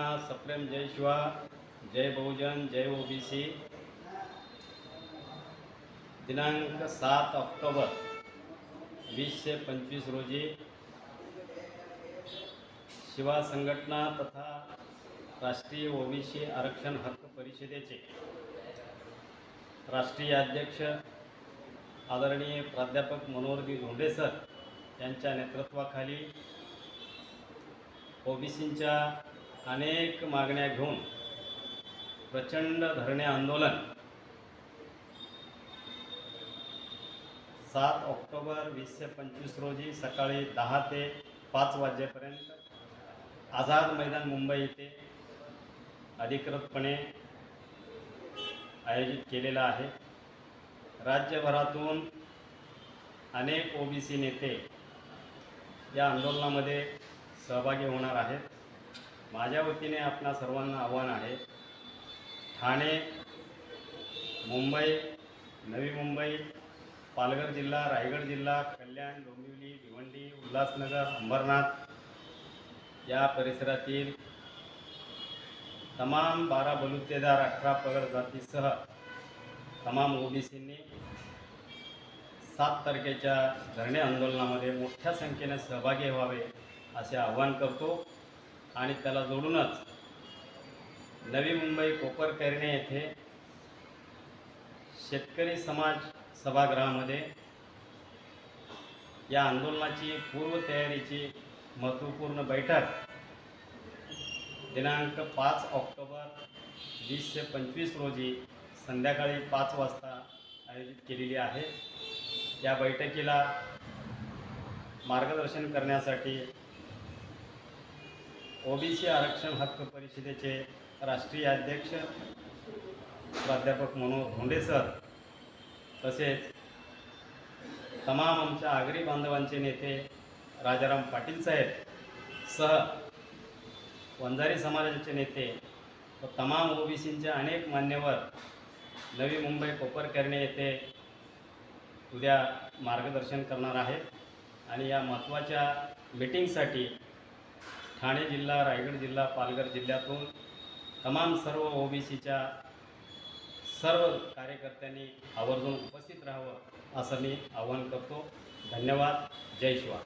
सप्रेम जय शिवा जय बहुजन जय ओबीसी. दिनांक सात ऑक्टोबर वीसशे पंचवीस रोजी शिवा संघटना तथा राष्ट्रीय ओबीसी आरक्षण हक्क परिषदेचे राष्ट्रीय अध्यक्ष आदरणीय प्राध्यापक मनोहरजी धोंडे सर यांच्या नेतृत्वाखाली ओबीसींच्या अनेक मागण्या घेऊन प्रचंड धरणे आंदोलन सात ऑक्टोबर वीसशे पंचवीस रोजी सकाळी दहा ते पाच वाजेपर्यंत आझाद मैदान मुंबई येथे अधिकृतपणे आयोजित केलेला आहे. राज्यभरातून अनेक ओबीसी नेते या आंदोलनामध्ये सहभागी होणार आहेत. माझ्या वतीने आपणा सर्वांना आव्हान आहे. ठाणे मुंबई नवी मुंबई पालघर जिल्हा रायगड जिल्हा कल्याण डोंबिवली भिवंडी उल्हासनगर अंबरनाथ या परिसरातील तमाम बारा बलुतेदार अठरा पगड जातीसह तमाम ओबीसींनी सात तारखेच्या धरणे आंदोलनामध्ये मोठ्या संख्येने सहभागी व्हावे असे आवाहन करतो. आणि त्याला जोडूनच नवी मुंबई कोपरकर्णे येथे शेतकरी समाज सभागृहामध्ये या आंदोलनाची पूर्वतयारीची महत्त्वपूर्ण बैठक दिनांक पाच ऑक्टोबर वीसशे पंचवीस रोजी संध्याकाळी पाच वाजता आयोजित केलेली आहे. या बैठकीला मार्गदर्शन करण्यासाठी ओबीसी आरक्षण हक्क परिषदेचे राष्ट्रीय अध्यक्ष प्राध्यापक मनोहर भोंडे सर तसेच तमाम आमच्या आगरी बांधवांचे नेते राजाराम पाटील साहेब सह वंजारी समाजाचे नेते व तमाम ओबीसींचे अनेक मान्यवर नवी मुंबई कोपरकर्णे येथे उद्या मार्गदर्शन करणार आहेत. आणि या महत्त्वाच्या मीटिंगसाठी ठाणे जिल्हा रायगड जिल्हा पालघर जिल्ह्यातून तमाम सर्व ओबीसीच्या सर्व कार्यकर्त्यांनी आवर्जून उपस्थित राहावं असं मी आवाहन करतो. धन्यवाद. जय शिवा